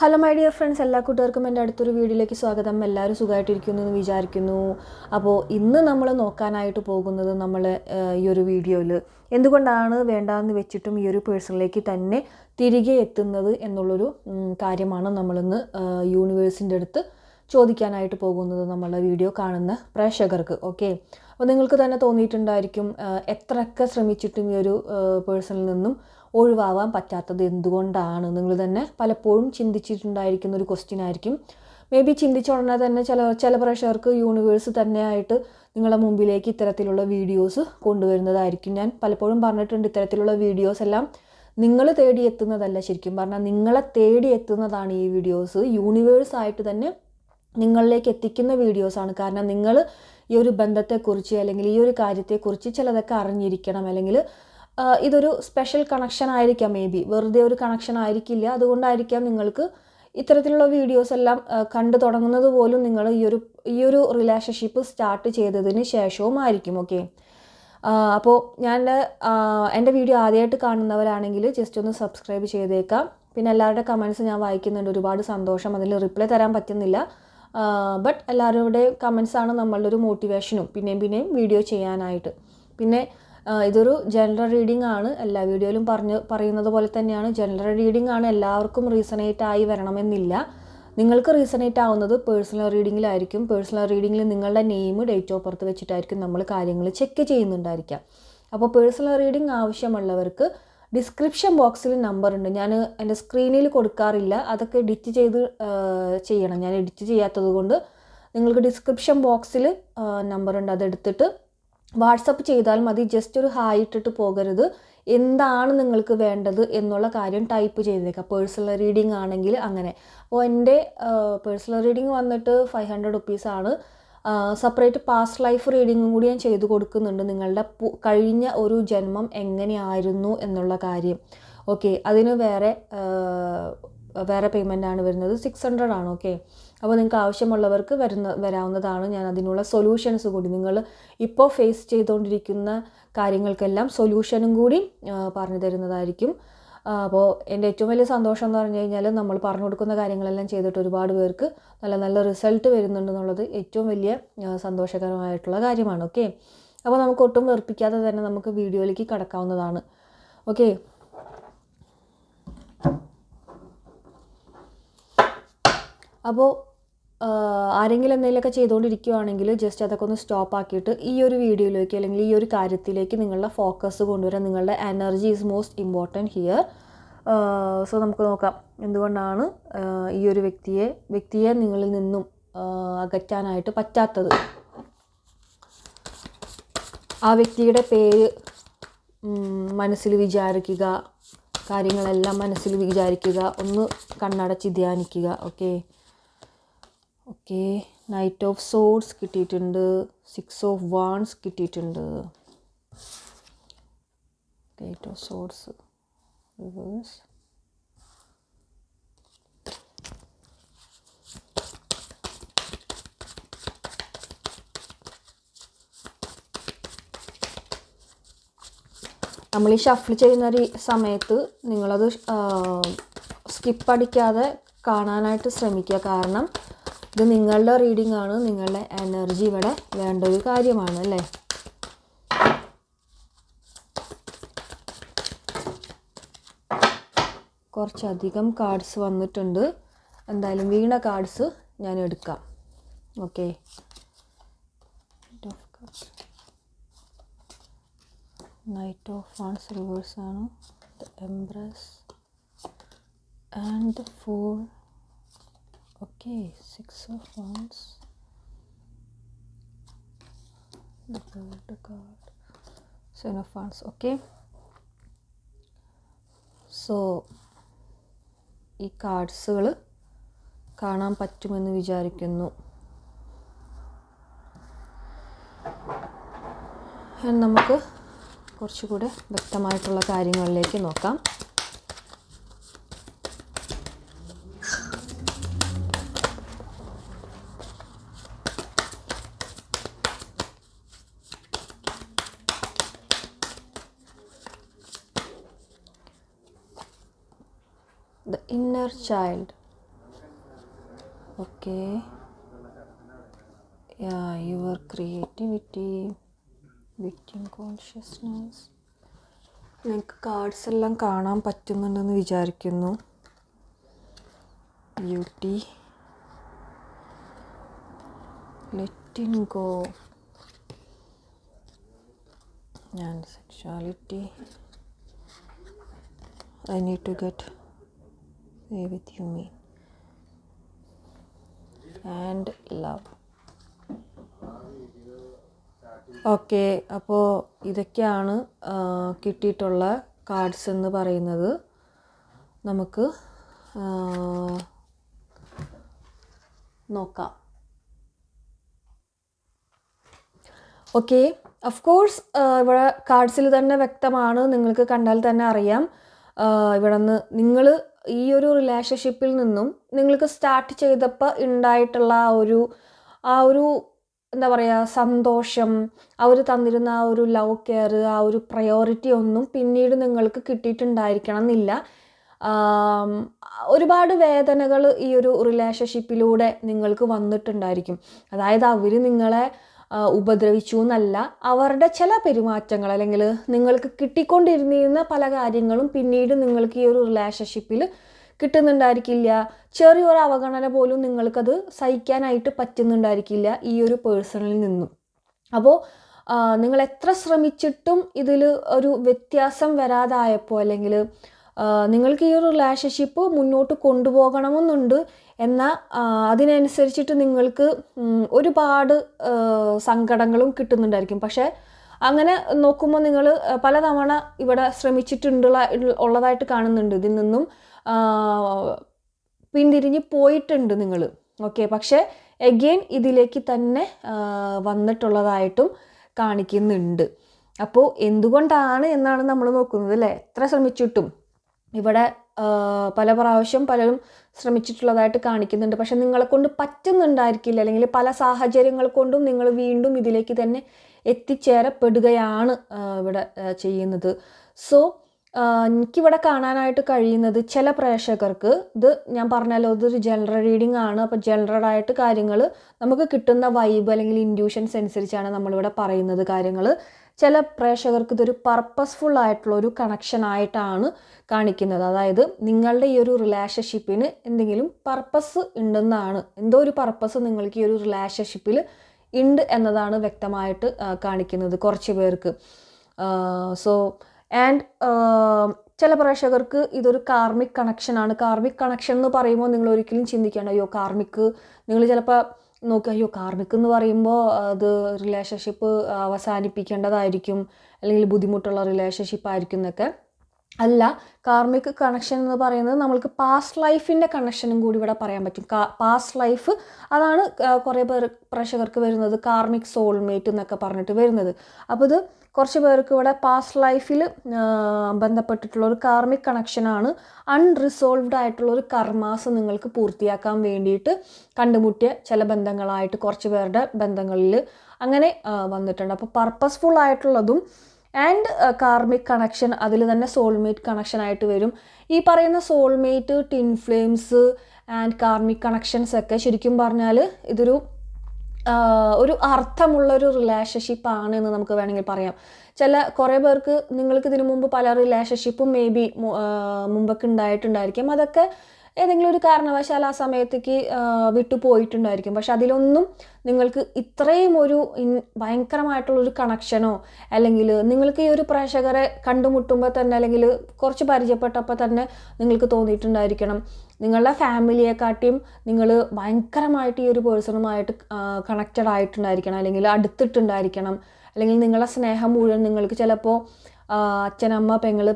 Hello my dear friends എല്ലാ കൂട്ടുകാർക്കും എന്റെ അടുത്തൊരു വീഡിയോയിലേക്ക് സ്വാഗതം. എല്ലാവരും സുഖമായിട്ടിരിക്കുന്നു എന്ന് വിചാരിക്കുന്നു. അപ്പോൾ ഇന്ന് നമ്മൾ നോക്കാനായിട്ട് പോകുന്നത് നമ്മൾ ഈ ഒരു വീഡിയോയിൽ എന്തുകൊണ്ടാണ് വേണ്ടാന്ന് വെച്ചിട്ടും ഈ ഒരു പേഴ്സണിലേക്ക് തന്നെ തിരികെ എത്തുന്നത് എന്നുള്ളൊരു കാര്യമാണ് നമ്മളിന്ന് യൂണിവേഴ്സിന്റെ അടുത്ത് ചോദിക്കാനായിട്ട് പോകുന്നത് നമ്മളുടെ വീഡിയോ കാണുന്ന പ്രേക്ഷകർക്ക്. ഓക്കെ? അപ്പോൾ നിങ്ങൾക്ക് തന്നെ തോന്നിയിട്ടുണ്ടായിരിക്കും എത്രയൊക്കെ ശ്രമിച്ചിട്ടും ഈ ഒരു പേഴ്സണിൽ നിന്നും ഒഴിവാവാൻ പറ്റാത്തത് എന്തുകൊണ്ടാണ് നിങ്ങൾ തന്നെ പലപ്പോഴും ചിന്തിച്ചിട്ടുണ്ടായിരിക്കുന്ന ഒരു ക്വസ്റ്റ്യൻ ആയിരിക്കും. മേ ബി ചിന്തിച്ച ഉടനെ തന്നെ ചില ചില പ്രേക്ഷകർക്ക് യൂണിവേഴ്സ് തന്നെയായിട്ട് നിങ്ങളുടെ മുമ്പിലേക്ക് ഇത്തരത്തിലുള്ള വീഡിയോസ് കൊണ്ടുവരുന്നതായിരിക്കും. ഞാൻ പലപ്പോഴും പറഞ്ഞിട്ടുണ്ട് ഇത്തരത്തിലുള്ള വീഡിയോസ് എല്ലാം നിങ്ങൾ തേടി എത്തുന്നതല്ല ശരിക്കും പറഞ്ഞാൽ നിങ്ങളെ തേടി എത്തുന്നതാണ് ഈ വീഡിയോസ് യൂണിവേഴ്സ് ആയിട്ട് തന്നെ നിങ്ങളിലേക്ക് എത്തിക്കുന്ന വീഡിയോസാണ് കാരണം നിങ്ങൾ ഈ ഒരു ബന്ധത്തെക്കുറിച്ച് അല്ലെങ്കിൽ ഈ ഒരു കാര്യത്തെക്കുറിച്ച് ചിലതൊക്കെ അറിഞ്ഞിരിക്കണം. അല്ലെങ്കിൽ ഇതൊരു സ്പെഷ്യൽ കണക്ഷൻ ആയിരിക്കാം മേ ബി വെറുതെ ഒരു കണക്ഷൻ ആയിരിക്കില്ല. അതുകൊണ്ടായിരിക്കാം നിങ്ങൾക്ക് ഇത്തരത്തിലുള്ള വീഡിയോസ് എല്ലാം കണ്ടു തുടങ്ങുന്നത് പോലും നിങ്ങൾ ഈ ഒരു ഈ ഒരു റിലേഷൻഷിപ്പ് സ്റ്റാർട്ട് ചെയ്തതിന് ശേഷവും ആയിരിക്കും ഓക്കെ അപ്പോൾ ഞാൻ എന്റെ വീഡിയോ ആദ്യമായിട്ട് കാണുന്നവരാണെങ്കിൽ ജസ്റ്റ് ഒന്ന് സബ്സ്ക്രൈബ് ചെയ്തേക്കാം. പിന്നെ എല്ലാവരുടെ കമൻസ് ഞാൻ വായിക്കുന്നുണ്ട്. ഒരുപാട് സന്തോഷം. അതിൽ റിപ്ലൈ തരാൻ പറ്റുന്നില്ല. ബട്ട് എല്ലാവരുടെയും കമൻസാണ് നമ്മളുടെ ഒരു മോട്ടിവേഷനും പിന്നെയും പിന്നെയും വീഡിയോ ചെയ്യാനായിട്ട്. പിന്നെ ഇതൊരു ജനറൽ റീഡിംഗ് ആണ്. എല്ലാ വീഡിയോയിലും പറഞ്ഞ് പറയുന്നത് പോലെ തന്നെയാണ്. ജനറൽ റീഡിംഗ് ആണ് എല്ലാവർക്കും റീസണേറ്റ് ആയി വരണമെന്നില്ല. നിങ്ങൾക്ക് റീസണേറ്റ് ആവുന്നത് പേഴ്സണൽ റീഡിങ്ങിലായിരിക്കും പേഴ്സണൽ റീഡിങ്ങിൽ നിങ്ങളുടെ നെയിം ഡേറ്റ് ഓഫ് ബർത്ത് വെച്ചിട്ടായിരിക്കും നമ്മൾ കാര്യങ്ങൾ ചെക്ക് ചെയ്യുന്നുണ്ടായിരിക്കാം. അപ്പോൾ പേഴ്സണൽ റീഡിംഗ് ആവശ്യമുള്ളവർക്ക് ഡിസ്ക്രിപ്ഷൻ ബോക്സിൽ നമ്പർ ഉണ്ട്. ഞാൻ എന്റെ സ്ക്രീനിൽ കൊടുക്കാറില്ല. അതൊക്കെ എഡിറ്റ് ചെയ്ത് ചെയ്യണം. ഞാൻ എഡിറ്റ് ചെയ്യാത്തത് കൊണ്ട് നിങ്ങൾക്ക് ഡിസ്ക്രിപ്ഷൻ ബോക്സിൽ നമ്പർ ഉണ്ട്. അതെടുത്തിട്ട് വാട്സപ്പ് ചെയ്താൽ മതി ജസ്റ്റ് ഒരു ഹായ് ഇട്ടിട്ട് പോകരുത്. എന്താണ് നിങ്ങൾക്ക് വേണ്ടത് എന്നുള്ള കാര്യം ടൈപ്പ് ചെയ്തേക്കാം. പേഴ്സണൽ റീഡിംഗ് ആണെങ്കിൽ അങ്ങനെ. അപ്പോൾ എന്റെ പേഴ്സണൽ റീഡിംഗ് വന്നിട്ട് ഫൈവ് ഹൺഡ്രഡ് റുപ്പീസാണ് സെപ്പറേറ്റ് പാസ്റ്റ് ലൈഫ് റീഡിങ്ങും കൂടി ഞാൻ ചെയ്തു കൊടുക്കുന്നുണ്ട്. നിങ്ങളുടെ കഴിഞ്ഞ ഒരു ജന്മം എങ്ങനെയായിരുന്നു എന്നുള്ള കാര്യം. ഓക്കെ അതിന് വേറെ വേറെ പേയ്മെന്റ് ആണ് വരുന്നത്. സിക്സ് ഹൺഡ്രഡ് ആണ് ഓക്കെ അപ്പോൾ നിങ്ങൾക്ക് ആവശ്യമുള്ളവർക്ക് വരുന്ന വരാവുന്നതാണ് ഞാൻ അതിനുള്ള സൊല്യൂഷൻസ് കൂടി. നിങ്ങൾ ഇപ്പോൾ ഫേസ് ചെയ്തുകൊണ്ടിരിക്കുന്ന കാര്യങ്ങൾക്കെല്ലാം സൊല്യൂഷനും കൂടി പറഞ്ഞു തരുന്നതായിരിക്കും. അപ്പോൾ എന്റെ ഏറ്റവും വലിയ സന്തോഷം എന്ന് പറഞ്ഞു കഴിഞ്ഞാൽ നമ്മൾ പറഞ്ഞു കൊടുക്കുന്ന കാര്യങ്ങളെല്ലാം ചെയ്തിട്ട് ഒരുപാട് പേർക്ക് നല്ല നല്ല റിസൾട്ട് വരുന്നുണ്ടെന്നുള്ളത് ഏറ്റവും വലിയ സന്തോഷകരമായിട്ടുള്ള കാര്യമാണ്. ഓക്കെ? അപ്പോൾ നമുക്ക് ഒട്ടും വെറുപ്പിക്കാതെ തന്നെ നമുക്ക് വീഡിയോയിലേക്ക് കടക്കാവുന്നതാണ്. ഓക്കെ? അപ്പോൾ ആരെങ്കിലും എന്തെങ്കിലുമൊക്കെ ചെയ്തുകൊണ്ടിരിക്കുകയാണെങ്കിൽ ജസ്റ്റ് അതൊക്കെ ഒന്ന് സ്റ്റോപ്പ് ആക്കിയിട്ട് ഈ ഒരു വീഡിയോയിലേക്ക് അല്ലെങ്കിൽ ഈ ഒരു കാര്യത്തിലേക്ക് നിങ്ങളുടെ ഫോക്കസ് കൊണ്ടുവരാൻ നിങ്ങളുടെ energy is most important here so നമുക്ക് നോക്കാം. എന്തുകൊണ്ടാണ് ഈ ഒരു വ്യക്തിയെ വ്യക്തിയെ നിങ്ങളിൽ നിന്നും അകറ്റാനായിട്ട് പറ്റാത്തത്? ആ വ്യക്തിയുടെ പേര് മനസ്സിൽ വിചാരിക്കുക. കാര്യങ്ങളെല്ലാം മനസ്സിൽ വിചാരിക്കുക. ഒന്ന് കണ്ണടച്ച് ധ്യാനിക്കുക. Okay okay. Knight of swords കിട്ടിയിട്ടുണ്ട്. സിക്സ് ഓഫ് വാൺസ് കിട്ടിയിട്ടുണ്ട്. നൈറ്റ് ഓഫ് സോഡ്സ് റിവേഴ്സ് നമ്മൾ ഈ ഷഫിൾ ചെയ്യുന്ന ഒരു സമയത്ത് നിങ്ങളത് സ്കിപ്പ് അടിക്കാതെ കാണാനായിട്ട് ശ്രമിക്കുക. കാരണം ഇത് നിങ്ങളുടെ റീഡിംഗ് ആണ്. നിങ്ങളുടെ എനർജി ഇവിടെ വേണ്ട ഒരു കാര്യമാണ് അല്ലേ? കുറച്ചധികം കാർഡ്സ് വന്നിട്ടുണ്ട്. എന്തായാലും വീണ കാർഡ്സ് ഞാൻ എടുക്കാം. Okay knight of wands reverse ആണ്. Embrace and four okay six of wands. the third card seven of wands okay. So ഈ കാർഡ്സുകൾ കാണാൻ പറ്റുമെന്ന് വിചാരിക്കുന്നു. നമുക്ക് കുറച്ചുകൂടെ വ്യക്തമായിട്ടുള്ള കാര്യങ്ങളിലേക്ക് നോക്കാം. The inner child okay your creativity victim consciousness നിങ്ങൾക്ക് കാർഡ്സ് എല്ലാം കാണാൻ പറ്റുന്നുണ്ടെന്ന് വിചാരിക്കുന്നു. Beauty letting go and sexuality I need to get with you me and love okay അപ്പോൾ ഇതൊക്കെയാണ് കിട്ടിയിട്ടുള്ള കാർഡ്സ് എന്ന് പറയുന്നത്. നമുക്ക് നോക്കാം. ഓക്കെ ഓഫ് കോഴ്സ് ഇവിടെ കാർഡ്സിൽ തന്നെ വ്യക്തമാണ്. നിങ്ങൾക്ക് കണ്ടാൽ തന്നെ അറിയാം. ഇവിടെ നിന്ന് നിങ്ങൾ ഈ ഒരു റിലേഷൻഷിപ്പിൽ നിന്നും നിങ്ങൾക്ക് സ്റ്റാർട്ട് ചെയ്തപ്പോൾ ഉണ്ടായിട്ടുള്ള ആ ഒരു ആ ഒരു എന്താ പറയുക സന്തോഷം അവർ തന്നിരുന്ന ആ ഒരു ലവ് കെയർ ആ ഒരു പ്രയോറിറ്റി ഒന്നും പിന്നീട് നിങ്ങൾക്ക് കിട്ടിയിട്ടുണ്ടായിരിക്കണം എന്നില്ല ഒരുപാട് വേദനകൾ ഈ ഒരു റിലേഷൻഷിപ്പിലൂടെ നിങ്ങൾക്ക് വന്നിട്ടുണ്ടായിരിക്കും. അതായത് അവർ നിങ്ങളെ ഉപദ്രവിച്ചു എന്നല്ല അവരുടെ ചില പെരുമാറ്റങ്ങൾ അല്ലെങ്കിൽ നിങ്ങൾക്ക് കിട്ടിക്കൊണ്ടിരുന്നിരുന്ന പല കാര്യങ്ങളും പിന്നീട് നിങ്ങൾക്ക് ഈ ഒരു റിലേഷൻഷിപ്പിൽ കിട്ടുന്നുണ്ടായിരിക്കില്ല. ചെറിയൊരു അവഗണന പോലും നിങ്ങൾക്കത് സഹിക്കാനായിട്ട് പറ്റുന്നുണ്ടായിരിക്കില്ല ഈ ഒരു പേഴ്സണിൽ നിന്നും. അപ്പോൾ നിങ്ങൾ എത്ര ശ്രമിച്ചിട്ടും ഇതിൽ ഒരു വ്യത്യാസം വരാതായപ്പോൾ അല്ലെങ്കിൽ നിങ്ങൾക്ക് ഈ ഒരു റിലേഷൻഷിപ്പ് മുന്നോട്ട് കൊണ്ടുപോകണമെന്നുണ്ട്. എന്നാൽ അതിനനുസരിച്ചിട്ട് നിങ്ങൾക്ക് ഒരുപാട് സങ്കടങ്ങളും കിട്ടുന്നുണ്ടായിരിക്കും. പക്ഷേ അങ്ങനെ നോക്കുമ്പോൾ നിങ്ങൾ പലതവണ ഇവിടെ ശ്രമിച്ചിട്ടുണ്ടുള്ള ഉള്ളതായിട്ട് കാണുന്നുണ്ട്. ഇതിൽ നിന്നും പിന്തിരിഞ്ഞ് പോയിട്ടുണ്ട് നിങ്ങൾ. ഓക്കെ? പക്ഷേ എഗെയിൻ ഇതിലേക്ക് തന്നെ വന്നിട്ടുള്ളതായിട്ടും കാണിക്കുന്നുണ്ട്. അപ്പോൾ എന്തുകൊണ്ടാണ് എന്നാണ് നമ്മൾ നോക്കുന്നത് അല്ലേ? എത്ര ശ്രമിച്ചിട്ടും. ഇവിടെ പല പ്രാവശ്യം പലരും ശ്രമിച്ചിട്ടുള്ളതായിട്ട് കാണിക്കുന്നുണ്ട്. പക്ഷെ നിങ്ങളെ കൊണ്ട് പറ്റുന്നുണ്ടായിരിക്കില്ല. അല്ലെങ്കിൽ പല സാഹചര്യങ്ങൾ കൊണ്ടും നിങ്ങൾ വീണ്ടും ഇതിലേക്ക് തന്നെ എത്തിച്ചേരപ്പെടുകയാണ് ഇവിടെ ചെയ്യുന്നത്. സോ എനിക്കിവിടെ കാണാനായിട്ട് കഴിയുന്നത് ചില പ്രേക്ഷകർക്ക് ഇത് ഞാൻ പറഞ്ഞല്ലോ ഇതൊരു ജനറൽ റീഡിംഗ് ആണ്. അപ്പോൾ ജനറൽ ആയിട്ട് കാര്യങ്ങൾ നമുക്ക് കിട്ടുന്ന വൈബ് അല്ലെങ്കിൽ ഇൻഡ്യൂഷൻസ് അനുസരിച്ചാണ് നമ്മളിവിടെ പറയുന്നത് കാര്യങ്ങൾ. ചില പ്രേക്ഷകർക്ക് ഇതൊരു പർപ്പസ്ഫുൾ ആയിട്ടുള്ള ഒരു കണക്ഷൻ ആയിട്ടാണ് കാണിക്കുന്നത്. അതായത് നിങ്ങളുടെ ഈ ഒരു റിലേഷൻഷിപ്പിന് എന്തെങ്കിലും പർപ്പസ് ഉണ്ടെന്നാണ്. എന്തോ ഒരു പർപ്പസ് നിങ്ങൾക്ക് ഈ ഒരു റിലേഷൻഷിപ്പിൽ ഉണ്ട് എന്നതാണ് വ്യക്തമായിട്ട് കാണിക്കുന്നത് കുറച്ച് പേർക്ക്. സോ ആൻഡ് ചില പ്രേക്ഷകർക്ക് ഇതൊരു കാർമിക് കണക്ഷനാണ് കാർമിക് കണക്ഷൻ എന്ന് പറയുമ്പോൾ നിങ്ങൾ ഒരിക്കലും ചിന്തിക്കേണ്ട അയ്യോ കാർമിക് നിങ്ങൾ ചിലപ്പോൾ നോക്കുക അയ്യോ കാർമിക് എന്ന് പറയുമ്പോൾ അത് റിലേഷൻഷിപ്പ് അവസാനിപ്പിക്കേണ്ടതായിരിക്കും അല്ലെങ്കിൽ ബുദ്ധിമുട്ടുള്ള റിലേഷൻഷിപ്പ് ആയിരിക്കും എന്നൊക്കെ. അല്ല കാർമിക് കണക്ഷൻ എന്ന് പറയുന്നത് നമ്മൾക്ക് പാസ്റ്റ് ലൈഫിന്റെ കണക്ഷനും കൂടി ഇവിടെ പറയാൻ പറ്റും. പാസ്റ്റ് ലൈഫ് അതാണ് കുറേ പേർ പ്രേക്ഷകർക്ക് വരുന്നത് കാർമിക് സോൾമേറ്റ് എന്നൊക്കെ പറഞ്ഞിട്ട് വരുന്നത്. അപ്പോൾ ഇത് കുറച്ച് പേർക്ക് ഇവിടെ പാസ്റ്റ് ലൈഫിൽ ബന്ധപ്പെട്ടിട്ടുള്ള ഒരു കാർമിക് കണക്ഷനാണ് അൺറിസോൾവ്ഡ് ആയിട്ടുള്ള ഒരു കർമാസ് നിങ്ങൾക്ക് പൂർത്തിയാക്കാൻ വേണ്ടിയിട്ട് കണ്ടുമുട്ടിയ ചില ബന്ധങ്ങളായിട്ട് കുറച്ച് പേരുടെ ബന്ധങ്ങളിൽ അങ്ങനെ വന്നിട്ടുണ്ട്. അപ്പോൾ പർപ്പസ്ഫുൾ ആയിട്ടുള്ളതും ആൻഡ് കാർമിക് കണക്ഷൻ അതിൽ തന്നെ സോൾമേറ്റ് കണക്ഷൻ ആയിട്ട് വരും. ഈ പറയുന്ന soulmate twin flames and karmic connections ഒക്കെ ശരിക്കും പറഞ്ഞാൽ ഇതൊരു ഒരു അർത്ഥമുള്ളൊരു റിലേഷൻഷിപ്പ് ആണ് എന്ന് നമുക്ക് വേണമെങ്കിൽ പറയാം. ചില കുറേ പേർക്ക് നിങ്ങൾക്ക് ഇതിനു മുമ്പ് പല റിലേഷൻഷിപ്പും മേ ബി മുമ്പൊക്കെ ഉണ്ടായിട്ടുണ്ടായിരിക്കും. അതൊക്കെ ഏതെങ്കിലും ഒരു കാരണവശാൽ ആ സമയത്തേക്ക് വിട്ടു പോയിട്ടുണ്ടായിരിക്കും. പക്ഷെ അതിലൊന്നും നിങ്ങൾക്ക് ഇത്രയും ഒരു ഭയങ്കരമായിട്ടുള്ളൊരു കണക്ഷനോ അല്ലെങ്കിൽ നിങ്ങൾക്ക് ഈ ഒരു പ്രേക്ഷകരെ കണ്ടുമുട്ടുമ്പോൾ തന്നെ അല്ലെങ്കിൽ കുറച്ച് പരിചയപ്പെട്ടപ്പോൾ തന്നെ നിങ്ങൾക്ക് തോന്നിയിട്ടുണ്ടായിരിക്കണം. നിങ്ങളുടെ ഫാമിലിയെക്കാട്ടിയും നിങ്ങൾ ഭയങ്കരമായിട്ട് ഈ ഒരു പേഴ്സണുമായിട്ട് കണക്റ്റഡ് ആയിട്ടുണ്ടായിരിക്കണം അല്ലെങ്കിൽ അടുത്തിട്ടുണ്ടായിരിക്കണം. അല്ലെങ്കിൽ നിങ്ങളുടെ സ്നേഹം മുഴുവൻ നിങ്ങൾക്ക് ചിലപ്പോൾ അച്ഛനമ്മ പെങ്ങൾ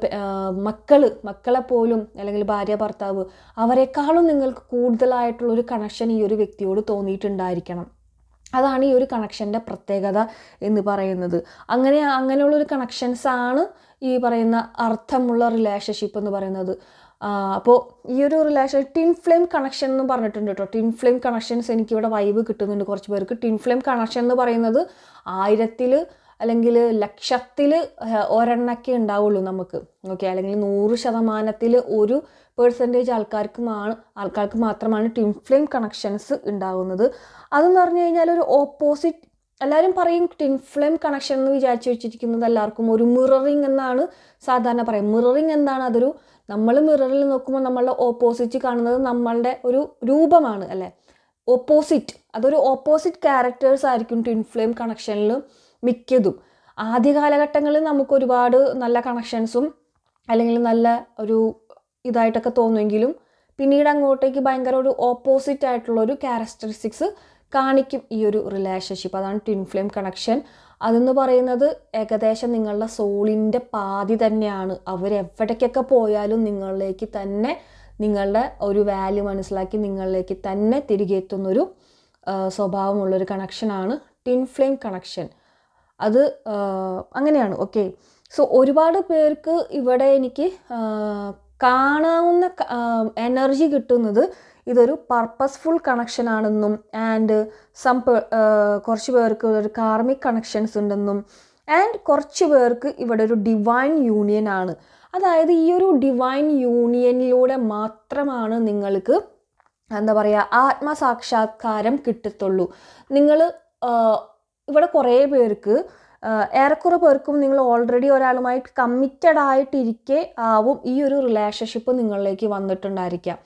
മക്കൾ മക്കൾ പോലും അല്ലെങ്കിൽ ഭാര്യ ഭർത്താവ് അവരെക്കാളും നിങ്ങൾക്ക് കൂടുതലായിട്ടുള്ള ഒരു കണക്ഷൻ ഈ ഒരു വ്യക്തിയോട് തോന്നിയിട്ടുണ്ടായിരിക്കണം. അതാണ് ഈ ഒരു കണക്ഷന്റെ പ്രത്യേകത എന്ന് പറയുന്നത്. അങ്ങനെ അങ്ങനെയുള്ളൊരു കണക്ഷൻസാണ് ഈ പറയുന്ന അർത്ഥമുള്ള റിലേഷൻഷിപ്പ് എന്ന് പറയുന്നത്. അപ്പോൾ ഈ ഒരു റിലേഷൻ ടിൻ ഫ്ലെയിം കണക്ഷൻ എന്ന് പറഞ്ഞിട്ടുണ്ട് കേട്ടോ. ടിൻ ഫ്ലെയിം കണക്ഷൻസ് എനിക്കിവിടെ വൈബ് കിട്ടുന്നുണ്ട് കുറച്ച് പേർക്ക്. ടിൻ ഫ്ലെയിം കണക്ഷൻ എന്ന് പറയുന്നത് ആയിരത്തിൽ അല്ലെങ്കിൽ ലക്ഷത്തിൽ ഒരെണ്ണക്കെ ഉണ്ടാവുള്ളൂ നമുക്ക്. ഓക്കെ? അല്ലെങ്കിൽ നൂറ് ശതമാനത്തിൽ ഒരു പേഴ്സന്റേജ് ആൾക്കാർക്ക് ആൾക്കാർക്ക് മാത്രമാണ് ടിൻഫ്ലെയിം കണക്ഷൻസ് ഉണ്ടാകുന്നത് അതെന്ന് പറഞ്ഞു കഴിഞ്ഞാൽ ഒരു ഓപ്പോസിറ്റ് എല്ലാവരും പറയും ടിൻഫ്ലെയിം കണക്ഷൻ എന്ന് വിചാരിച്ചു വെച്ചിരിക്കുന്നത് എല്ലാവർക്കും ഒരു മിററിങ് എന്നാണ് സാധാരണ പറയും. മിററിങ് എന്താണ്? അതൊരു നമ്മൾ മിററിൽ നോക്കുമ്പോൾ നമ്മളുടെ ഓപ്പോസിറ്റ് കാണുന്നത് നമ്മളുടെ ഒരു രൂപമാണ് അല്ലേ? ഓപ്പോസിറ്റ് അതൊരു ഓപ്പോസിറ്റ് ക്യാരക്ടേഴ്സ് ആയിരിക്കും ടിൻഫ്ലെയിം ഫ്ലെയിം കണക്ഷനിൽ മിക്കതും. ആദ്യ കാലഘട്ടങ്ങളിൽ നമുക്ക് ഒരുപാട് നല്ല കണക്ഷൻസും അല്ലെങ്കിൽ നല്ല ഒരു ഇതായിട്ടൊക്കെ തോന്നുമെങ്കിലും പിന്നീട് അങ്ങോട്ടേക്ക് ഭയങ്കര ഒരു ഓപ്പോസിറ്റ് ആയിട്ടുള്ള ഒരു ക്യാരക്ടറിസ്റ്റിക്സ് കാണിക്കും ഈ ഒരു റിലേഷൻഷിപ്പ് അതാണ് ട്വിൻ ഫ്ലെയിം കണക്ഷൻ അതെന്ന് പറയുന്നത് ഏകദേശം നിങ്ങളുടെ സോളിന്റെ പാതി തന്നെയാണ്. അവരെവിടേക്കൊക്കെ പോയാലും നിങ്ങളിലേക്ക് തന്നെ നിങ്ങളുടെ ഒരു വാല്യൂ മനസ്സിലാക്കി നിങ്ങളിലേക്ക് തന്നെ തിരികെ എത്തുന്നൊരു സ്വഭാവമുള്ളൊരു കണക്ഷനാണ് ട്വിൻ ഫ്ലെയിം കണക്ഷൻ അത് അങ്ങനെയാണ്. ഓക്കെ സോ ഒരുപാട് പേർക്ക് ഇവിടെ എനിക്ക് കാണാവുന്ന എനർജി കിട്ടുന്നത് ഇതൊരു പർപ്പസ്ഫുൾ കണക്ഷൻ ആണെന്നും ആൻഡ് സം കുറച്ച് പേർക്ക് ഒരു കാർമിക് കണക്ഷൻസ് ഉണ്ടെന്നും ആൻഡ് കുറച്ച് പേർക്ക് ഇവിടെ ഒരു ഡിവൈൻ യൂണിയൻ ആണ്. അതായത് ഈ ഒരു ഡിവൈൻ യൂണിയനിലൂടെ മാത്രമാണ് നിങ്ങൾക്ക് എന്താ പറയുക ആത്മസാക്ഷാത്കാരം കിട്ടത്തുള്ളൂ. നിങ്ങൾ ഇവിടെ കുറേ പേർക്ക് ഏറെക്കുറെ പേർക്കും നിങ്ങൾ ഓൾറെഡി ഒരാളുമായിട്ട് കമ്മിറ്റഡ് ആയിട്ടിരിക്കെ ആവും ഈ ഒരു റിലേഷൻഷിപ്പ് നിങ്ങളിലേക്ക് വന്നിട്ടുണ്ടായിരിക്കാം.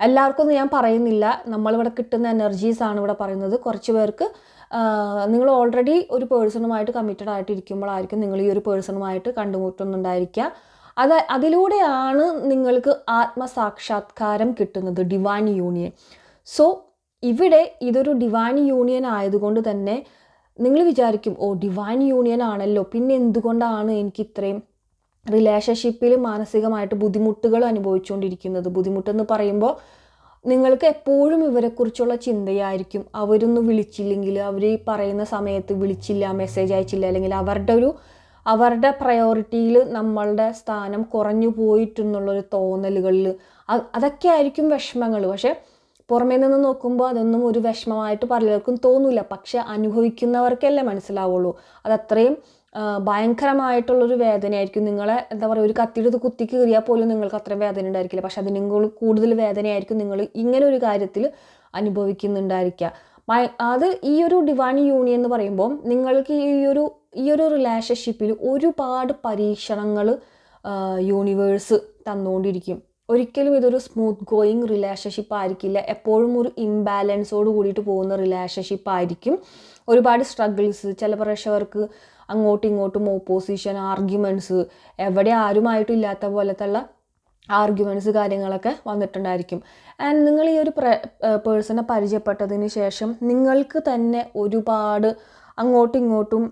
എല്ലാവർക്കും ഞാൻ പറയുന്നില്ല. നമ്മളിവിടെ കിട്ടുന്ന എനർജീസ് ആണ് ഇവിടെ പറയുന്നത്. കുറച്ച് പേർക്ക് നിങ്ങൾ ഓൾറെഡി ഒരു പേഴ്സണുമായിട്ട് കമ്മിറ്റഡ് ആയിട്ട് ഇരിക്കുമ്പോഴായിരിക്കും നിങ്ങൾ ഈ ഒരു പേഴ്സണുമായിട്ട് കണ്ടുമുട്ടുന്നുണ്ടായിരിക്കുക. അത് അതിലൂടെയാണ് നിങ്ങൾക്ക് ആത്മസാക്ഷാത്കാരം കിട്ടുന്നത് ഡിവൈൻ യൂണിയൻ സോ ഇവിടെ ഇതൊരു ഡിവൈൻ യൂണിയൻ ആയതുകൊണ്ട് തന്നെ നിങ്ങൾ വിചാരിക്കും ഓ ഡിവൈൻ യൂണിയൻ ആണല്ലോ. പിന്നെ എന്തുകൊണ്ടാണ് എനിക്ക് ഇത്രയും റിലേഷൻഷിപ്പിൽ മാനസികമായിട്ട് ബുദ്ധിമുട്ടുകൾ അനുഭവിച്ചുകൊണ്ടിരിക്കുന്നത്? ബുദ്ധിമുട്ടെന്ന് പറയുമ്പോൾ നിങ്ങൾക്ക് എപ്പോഴും ഇവരെക്കുറിച്ചുള്ള ചിന്തയായിരിക്കും. അവരൊന്ന് വിളിച്ചില്ലെങ്കിൽ അവർ പറയുന്ന സമയത്ത് വിളിച്ചില്ല മെസ്സേജ് അയച്ചില്ല അല്ലെങ്കിൽ അവരുടെ ഒരു അവരുടെ പ്രയോറിറ്റിയിൽ നമ്മളുടെ സ്ഥാനം കുറഞ്ഞു പോയിട്ടുന്നുള്ളൊരു തോന്നലുകളിൽ അതൊക്കെ ആയിരിക്കും വിഷമങ്ങൾ. പക്ഷേ പുറമേ നിന്ന് നോക്കുമ്പോൾ അതൊന്നും ഒരു വിഷമമായിട്ട് പലർക്കും തോന്നില്ല പക്ഷെ അനുഭവിക്കുന്നവർക്കല്ലേ മനസ്സിലാവുള്ളൂ. അതത്രയും ഭയങ്കരമായിട്ടുള്ളൊരു വേദനയായിരിക്കും. നിങ്ങളെ എന്താ പറയുക ഒരു കത്തിയെടുത്ത് കുത്തി കീറിയാൽ പോലും നിങ്ങൾക്ക് അത്രയും വേദന ഉണ്ടായിരിക്കില്ല. പക്ഷെ അതിനേക്കാൾ കൂടുതൽ വേദനയായിരിക്കും നിങ്ങൾ ഇങ്ങനെ ഒരു കാര്യത്തിൽ അനുഭവിക്കുന്നുണ്ടായിരിക്കുക. അത് ഈ ഒരു ഡിവൈൻ യൂണിയൻ എന്ന് പറയുമ്പോൾ നിങ്ങൾക്ക് ഈ ഒരു ഈ ഒരു റിലേഷൻഷിപ്പിൽ ഒരുപാട് പരീക്ഷണങ്ങൾ യൂണിവേഴ്സ് തന്നുകൊണ്ടിരിക്കും ഒരിക്കലും ഇതൊരു സ്മൂത്ത് ഗോയിങ് റിലേഷൻഷിപ്പ് ആയിരിക്കില്ല. എപ്പോഴും ഒരു ഇംബാലൻസോട് കൂടിയിട്ട് പോകുന്ന റിലേഷൻഷിപ്പ് ആയിരിക്കും. ഒരുപാട് സ്ട്രഗിൾസ് ചില പ്രേക്ഷകർക്ക് അങ്ങോട്ടും ഇങ്ങോട്ടും ഓപ്പോസിഷൻ ആർഗ്യുമെന്റ്സ് എവിടെ ആരുമായിട്ടും ഇല്ലാത്ത പോലത്തുള്ള ആർഗ്യുമെന്റ്സ് കാര്യങ്ങളൊക്കെ വന്നിട്ടുണ്ടായിരിക്കും. ആൻഡ് നിങ്ങൾ ഈ ഒരു പേഴ്സണെ പരിചയപ്പെട്ടതിന് ശേഷം നിങ്ങൾക്ക് തന്നെ ഒരുപാട് അങ്ങോട്ടും ഇങ്ങോട്ടും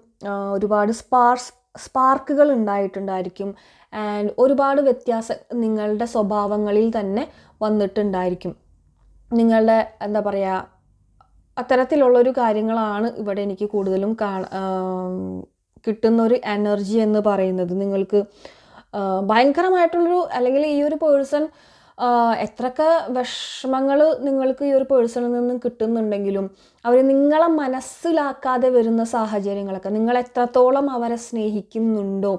ഒരുപാട് സ്പാർസ് സ്പാർക്കുകൾ ഉണ്ടായിട്ടുണ്ടായിരിക്കും. ആൻഡ് ഒരുപാട് വ്യത്യാസം നിങ്ങളുടെ സ്വഭാവങ്ങളിൽ തന്നെ വന്നിട്ടുണ്ടായിരിക്കും. നിങ്ങളുടെ എന്താ പറയുക അത്തരത്തിലുള്ളൊരു കാര്യങ്ങളാണ് ഇവിടെ എനിക്ക് കൂടുതലും കാ കിട്ടുന്നൊരു എനർജി എന്ന് പറയുന്നത്. നിങ്ങൾക്ക് ഭയങ്കരമായിട്ടുള്ളൊരു അല്ലെങ്കിൽ ഈ ഒരു പേഴ്സൺ എത്രയൊക്കെ വിഷമങ്ങൾ നിങ്ങൾക്ക് ഈ ഒരു പേഴ്സണിൽ നിന്നും കിട്ടുന്നുണ്ടെങ്കിലും അവർ നിങ്ങളെ മനസ്സിലാക്കാതെ വരുന്ന സാഹചര്യങ്ങളൊക്കെ നിങ്ങൾ എത്രത്തോളം അവരെ സ്നേഹിക്കുന്നുണ്ടോ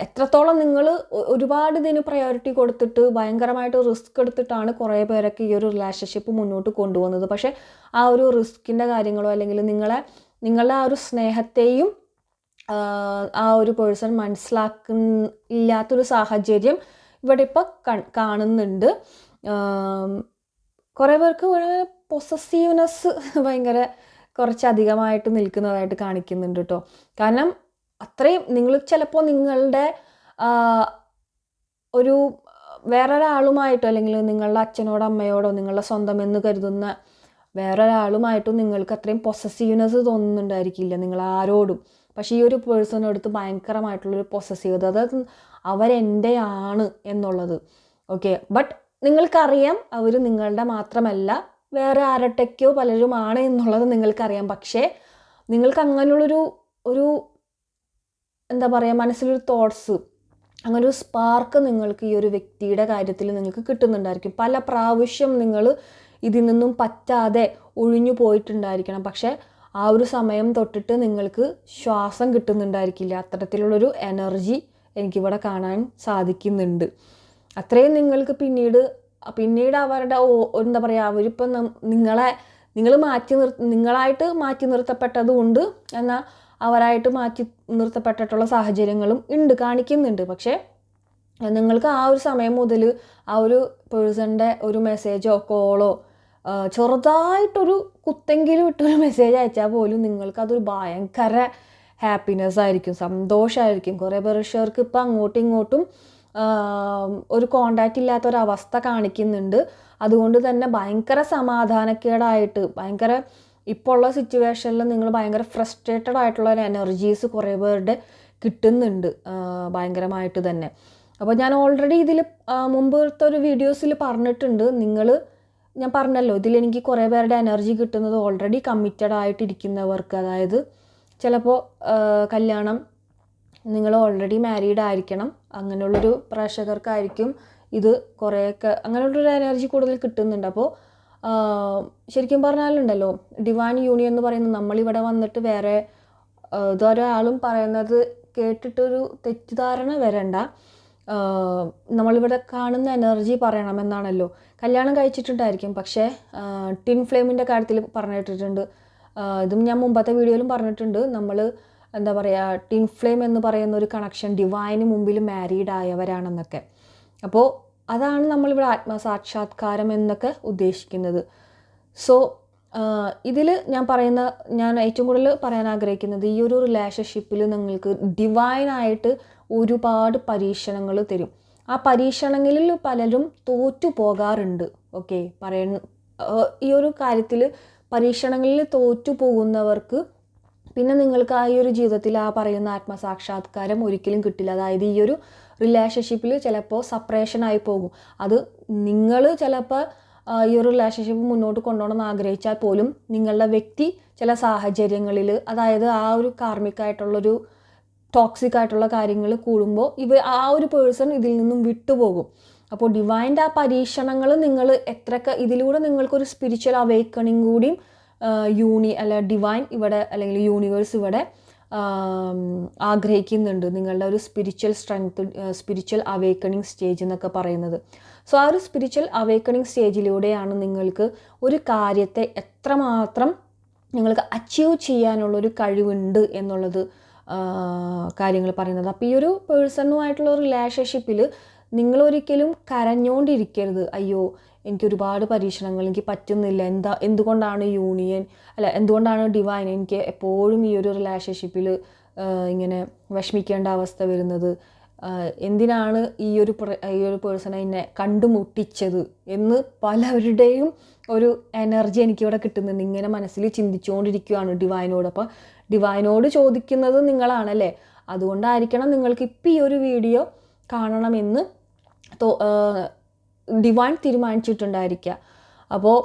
എത്രത്തോളം നിങ്ങൾ ഒരുപാട് ഇതിന് പ്രയോറിറ്റി കൊടുത്തിട്ട് ഭയങ്കരമായിട്ട് റിസ്ക് എടുത്തിട്ടാണ് കുറേ പേരൊക്കെ ഈ ഒരു റിലേഷൻഷിപ്പ് മുന്നോട്ട് കൊണ്ടുപോകുന്നത്. പക്ഷേ ആ ഒരു റിസ്കിന്റെ കാര്യങ്ങളോ അല്ലെങ്കിൽ നിങ്ങളെ നിങ്ങളുടെ ആ ഒരു സ്നേഹത്തെയും ആ ഒരു പേഴ്സൺ മനസ്സിലാക്കുന്ന ഇല്ലാത്തൊരു സാഹചര്യം ഇവിടെ ഇപ്പോൾ കാണുന്നുണ്ട്. കുറേ പേർക്ക് പൊസസീവ്നെസ് ഭയങ്കര കുറച്ചധികമായിട്ട് നിൽക്കുന്നതായിട്ട് കാണിക്കുന്നുണ്ട് കേട്ടോ കാരണം അത്രയും നിങ്ങൾ ചിലപ്പോൾ നിങ്ങളുടെ ഒരു വേറൊരാളുമായിട്ടോ അല്ലെങ്കിൽ നിങ്ങളുടെ അച്ഛനോടോ അമ്മയോടോ നിങ്ങളുടെ സ്വന്തം എന്ന് കരുതുന്ന വേറൊരാളുമായിട്ടും നിങ്ങൾക്ക് അത്രയും പൊസസീവ്നെസ് തോന്നുന്നുണ്ടായിരിക്കില്ല നിങ്ങൾ ആരോടും പക്ഷേ ഈ ഒരു പേഴ്സണെ അടുത്ത് ഭയങ്കരമായിട്ടുള്ളൊരു പൊസസീവത അതായത് അവരെന്റെയാണ് എന്നുള്ളത്. ഓക്കെ ബട്ട് നിങ്ങൾക്കറിയാം അവർ നിങ്ങളുടെ മാത്രമല്ല വേറെ ആരട്ടയ്ക്കോ പലരുമാണ് എന്നുള്ളത് നിങ്ങൾക്കറിയാം. പക്ഷേ നിങ്ങൾക്ക് അങ്ങനെയുള്ളൊരു ഒരു എന്താ പറയുക മനസ്സിലൊരു തോട്ട്സ് അങ്ങനെ ഒരു സ്പാർക്ക് നിങ്ങൾക്ക് ഈ ഒരു വ്യക്തിയുടെ കാര്യത്തിൽ നിങ്ങൾക്ക് കിട്ടുന്നുണ്ടായിരിക്കും. പല പ്രാവശ്യം നിങ്ങൾ ഇതിൽ നിന്നും പറ്റാതെ ഒഴിഞ്ഞു പോയിട്ടുണ്ടായിരിക്കണം. പക്ഷേ ആ ഒരു സമയം തൊട്ടിട്ട് നിങ്ങൾക്ക് ശ്വാസം കിട്ടുന്നുണ്ടായിരിക്കില്ല. അത്തരത്തിലുള്ളൊരു എനർജി എനിക്കിവിടെ കാണാൻ സാധിക്കുന്നുണ്ട്. അത്രയും നിങ്ങൾക്ക് പിന്നീട് പിന്നീട് അവരുടെ ഓ- എന്താ പറയുക അവരിപ്പം നിങ്ങളെ നിങ്ങൾ മാറ്റി നിർ നിങ്ങളായിട്ട് മാറ്റി നിർത്തപ്പെട്ടതുകൊണ്ട് എന്നാൽ അവരായിട്ട് മാറ്റി നിർത്തപ്പെട്ടിട്ടുള്ള സാഹചര്യങ്ങളും ഉണ്ട് കാണിക്കുന്നുണ്ട്. പക്ഷേ നിങ്ങൾക്ക് ആ ഒരു സമയം മുതൽ ആ ഒരു പേഴ്സണിന്റെ ഒരു മെസ്സേജോ കോളോ ചെറുതായിട്ടൊരു കുത്തെങ്കിലും ഇട്ടൊരു മെസ്സേജ് അയച്ചാൽ പോലും നിങ്ങൾക്കതൊരു ഭയങ്കര ഹാപ്പിനെസ് ആയിരിക്കും സന്തോഷമായിരിക്കും കുറേ പേർക്ക് ഇപ്പം അങ്ങോട്ടും ഇങ്ങോട്ടും ഒരു കോണ്ടാക്റ്റ് ഇല്ലാത്ത ഒരു അവസ്ഥ കാണിക്കുന്നുണ്ട്. അതുകൊണ്ട് തന്നെ ഭയങ്കര സമാധാനക്കേടായിട്ട് ഭയങ്കര ഇപ്പോൾ ഉള്ള സിറ്റുവേഷനിൽ നിങ്ങൾ ഭയങ്കര ഫ്രസ്ട്രേറ്റഡ് ആയിട്ടുള്ള ഒരു എനർജീസ് കുറേ പേരുടെ കിട്ടുന്നുണ്ട് ഭയങ്കരമായിട്ട് തന്നെ. അപ്പോൾ ഞാൻ ഓൾറെഡി ഇതിൽ മുമ്പത്തെ ഒരു വീഡിയോസിൽ പറഞ്ഞിട്ടുണ്ട്. നിങ്ങൾ ഞാൻ പറഞ്ഞല്ലോ ഇതിലെനിക്ക് കുറേ പേരുടെ എനർജി കിട്ടുന്നത് ഓൾറെഡി കമ്മിറ്റഡ് ആയിട്ടിരിക്കുന്നവർക്ക്. അതായത് ചിലപ്പോൾ കല്യാണം നിങ്ങൾ ഓൾറെഡി മാരീഡ് ആയിരിക്കണം. അങ്ങനെയുള്ളൊരു പ്രേക്ഷകർക്കായിരിക്കും ഇത് കുറേയൊക്കെ അങ്ങനെയുള്ളൊരു എനർജി കൂടുതൽ കിട്ടുന്നുണ്ട്. അപ്പോൾ ശരിക്കും പറഞ്ഞാലുണ്ടല്ലോ ഡിവാൻ യൂണിയൻ എന്ന് പറയുന്നത് നമ്മളിവിടെ വന്നിട്ട് വേറെ ഇതൊരാളും പറയുന്നത് കേട്ടിട്ടൊരു തെറ്റിദ്ധാരണ വരണ്ട. നമ്മളിവിടെ കാണുന്ന എനർജി പറയണമെന്നാണല്ലോ. കല്യാണം കഴിച്ചിട്ടുണ്ടായിരിക്കും പക്ഷേ ടിൻ ഫ്ലെയിമിന്റെ കാര്യത്തിൽ പറഞ്ഞിട്ടിട്ടുണ്ട്. ഇതും ഞാൻ മുമ്പത്തെ വീഡിയോയിലും പറഞ്ഞിട്ടുണ്ട്. നമ്മൾ എന്താ പറയുക ടിൻ ഫ്ലെയിം എന്ന് പറയുന്ന ഒരു കണക്ഷൻ ഡിവൈന് മുമ്പിൽ മാരീഡ് ആയവരാണെന്നൊക്കെ. അപ്പോൾ അതാണ് നമ്മളിവിടെ ആത്മസാക്ഷാത്കാരം എന്നൊക്കെ ഉദ്ദേശിക്കുന്നത്. സോ ഇതിൽ ഞാൻ പറയുന്ന ഞാൻ ഏറ്റവും കൂടുതൽ പറയാൻ ആഗ്രഹിക്കുന്നത് ഈ ഒരു റിലേഷൻഷിപ്പിൽ നിങ്ങൾക്ക് ഡിവൈനായിട്ട് ഒരുപാട് പരീക്ഷണങ്ങൾ തരും. ആ പരീക്ഷണങ്ങളിൽ പലരും തോറ്റു പോകാറുണ്ട് ഓക്കെ പറയ ഈ ഒരു കാര്യത്തിൽ പരീക്ഷണങ്ങളിൽ തോറ്റു പോകുന്നവർക്ക് പിന്നെ നിങ്ങൾക്ക് ആ ഈ ഒരു ജീവിതത്തിൽ ആ പറയുന്ന ആത്മസാക്ഷാത്കാരം ഒരിക്കലും കിട്ടില്ല. അതായത് ഈ ഒരു റിലേഷൻഷിപ്പിൽ ചിലപ്പോൾ സപ്പറേഷൻ ആയി പോകും. അത് നിങ്ങൾ ചിലപ്പോൾ ഈ ഒരു റിലേഷൻഷിപ്പ് മുന്നോട്ട് കൊണ്ടുപോകണം എന്ന് ആഗ്രഹിച്ചാൽ പോലും നിങ്ങളുടെ വ്യക്തി ചില സാഹചര്യങ്ങളിൽ അതായത് ആ ഒരു കാർമ്മികമായിട്ടുള്ളൊരു ടോക്സിക് ആയിട്ടുള്ള കാര്യങ്ങൾ കൂടുമ്പോൾ ഇവ ആ ഒരു പേഴ്സൺ ഇതിൽ നിന്നും വിട്ടുപോകും. അപ്പോൾ ഡിവൈന്റെ ആ പരീക്ഷണങ്ങൾ നിങ്ങൾ എത്രയൊക്കെ ഇതിലൂടെ നിങ്ങൾക്കൊരു സ്പിരിച്വൽ അവേക്കണിങ് കൂടിയും യൂണി അല്ല ഡിവൈൻ ഇവിടെ അല്ലെങ്കിൽ യൂണിവേഴ്സ് ഇവിടെ ആഗ്രഹിക്കുന്നുണ്ട് നിങ്ങളുടെ ഒരു spiritual strength spiritual awakening stage എന്നൊക്കെ പറയുന്നത്. സോ ആ ഒരു സ്പിരിച്വൽ അവേക്കണിങ് സ്റ്റേജിലൂടെയാണ് നിങ്ങൾക്ക് ഒരു കാര്യത്തെ എത്രമാത്രം നിങ്ങൾക്ക് അച്ചീവ് ചെയ്യാനുള്ളൊരു കഴിവുണ്ട് എന്നുള്ളത് കാര്യങ്ങൾ പറയുന്നത്. അപ്പോൾ ഈ ഒരു പേഴ്സണുമായിട്ടുള്ള റിലേഷൻഷിപ്പിൽ നിങ്ങളൊരിക്കലും കരഞ്ഞോണ്ടിരിക്കരുത്. അയ്യോ എനിക്ക് ഒരുപാട് പരീക്ഷണങ്ങൾ എനിക്ക് പറ്റുന്നില്ല. എന്താ എന്തുകൊണ്ടാണ് യൂണിയൻ അല്ല എന്തുകൊണ്ടാണ് ഡിവൈൻ? എനിക്ക് എപ്പോഴും ഈ ഒരു റിലേഷൻഷിപ്പിൽ ഇങ്ങനെ വിഷമിക്കേണ്ട അവസ്ഥ വരുന്നത്. എന്തിനാണ് ഈ ഒരു ഈ ഒരു പേഴ്സണെ എന്നെ കണ്ടുമുട്ടിച്ചത് എന്ന് പലവരുടെയും ഒരു എനർജി എനിക്കിവിടെ കിട്ടുന്നുണ്ട്. ഇങ്ങനെ മനസ്സിൽ ചിന്തിച്ചുകൊണ്ടിരിക്കുകയാണ് ഡിവൈനോട്. അപ്പോൾ ഡിവൈനോട് ചോദിക്കുന്നത് നിങ്ങളാണല്ലേ? അതുകൊണ്ടായിരിക്കണം നിങ്ങൾക്ക് ഇപ്പം ഈ ഒരു വീഡിയോ കാണണമെന്ന് ഡിവൈൻ തീരുമാനിച്ചിട്ടുണ്ടായിരിക്കുക അപ്പോൾ